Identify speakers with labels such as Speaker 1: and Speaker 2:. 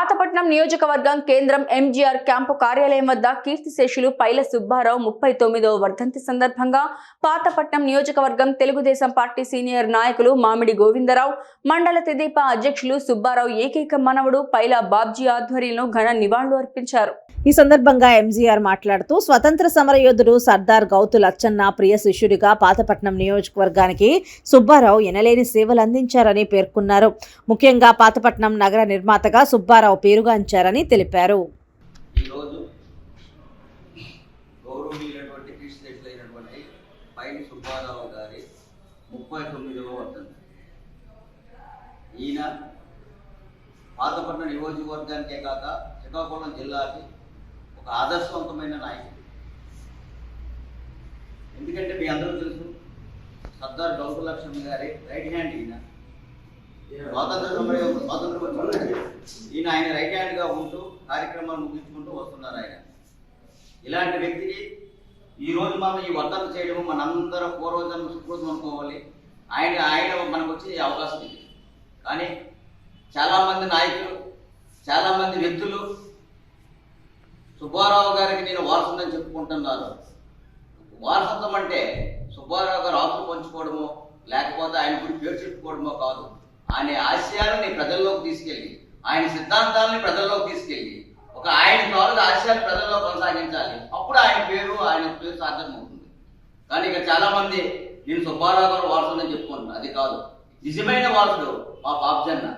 Speaker 1: పాతపట్నం నియోజకవర్గం కేంద్రం ఎంజీఆర్ క్యాంపు కార్యాలయం వద్ద కీర్తిశేషులు పైల సుబ్బారావు ముప్పై తొమ్మిదవ వర్ధంతి సందర్భంగా పాతపట్నం నియోజకవర్గం తెలుగుదేశం పార్టీ సీనియర్ నాయకులు మామిడి గోవిందరావు మండల తెదేపా అధ్యక్షులు సుబ్బారావు ఏకైక మనవడు పైల బాబ్జీ ఆధ్వర్యంలో ఘన నివాళులు అర్పించారు.
Speaker 2: ఈ సందర్భంగా ఎంజీఆర్ మాట్లాడుతూ స్వతంత్ర సమరయోధుడు సర్దార్ గౌతు లచ్చన్న ప్రియ శిష్యుడిగా పాతపట్నం నియోజకవర్గానికి సుబ్బారావు ఎనలేని సేవలు అందించారని పేర్కొన్నారు. ముఖ్యంగా పాతపట్నం నగర నిర్మాతగా సుబ్బారావు పేరుగాంచారని తెలిపారు.
Speaker 3: ఈయన పాతపట్నం నియోజకవర్గానికే కాక శ్రీకాకుళం జిల్లాకి ఒక ఆదర్శవంతమైన నాయకుడు. ఎందుకంటే మీ అందరూ తెలుసు సర్దార్ గౌతు లక్ష్మి గారి రైట్ హ్యాండ్ ఈయన. స్వాతంత్ర సమయం స్వాతంత్రం ఈయన ఆయన రైట్ హ్యాండ్గా ఉంటూ కార్యక్రమాలు ముగించుకుంటూ వస్తున్నారు ఆయన. ఇలాంటి వ్యక్తికి ఈ రోజు మనం ఈ వర్ధన చేయడం మనందరం పూర్వజన్మ సుకృతం అనుకోవాలి. ఆయన ఆయన మనకు వచ్చే అవకాశం ఇది. కానీ చాలామంది నాయకులు చాలామంది వ్యక్తులు సుబ్బారావు గారికి నేను వారసుందని చెప్పుకుంటున్నారు వారసత్వం అంటే సుబ్బారావు గారు ఆకులు పంచుకోవడమో లేకపోతే ఆయన గురించి పేరు చెప్పుకోవడమో కాదు. ఆయన ఆశయాలని ప్రజల్లోకి తీసుకెళ్ళి ఆయన సిద్ధాంతాలని ప్రజల్లోకి తీసుకెళ్ళి ఒక ఆయన కావాలి ఆశయాలు ప్రజల్లో కొనసాగించాలి. అప్పుడు ఆయన పేరు ఆయన పేరు సాధ్యమవుతుంది అవుతుంది కానీ ఇక చాలా మంది నేను సుబ్బారావు గారు వారసుని చెప్పుకుంటున్నాను అది కాదు. నిజమైన వారసుడు మా బాబ్జన్న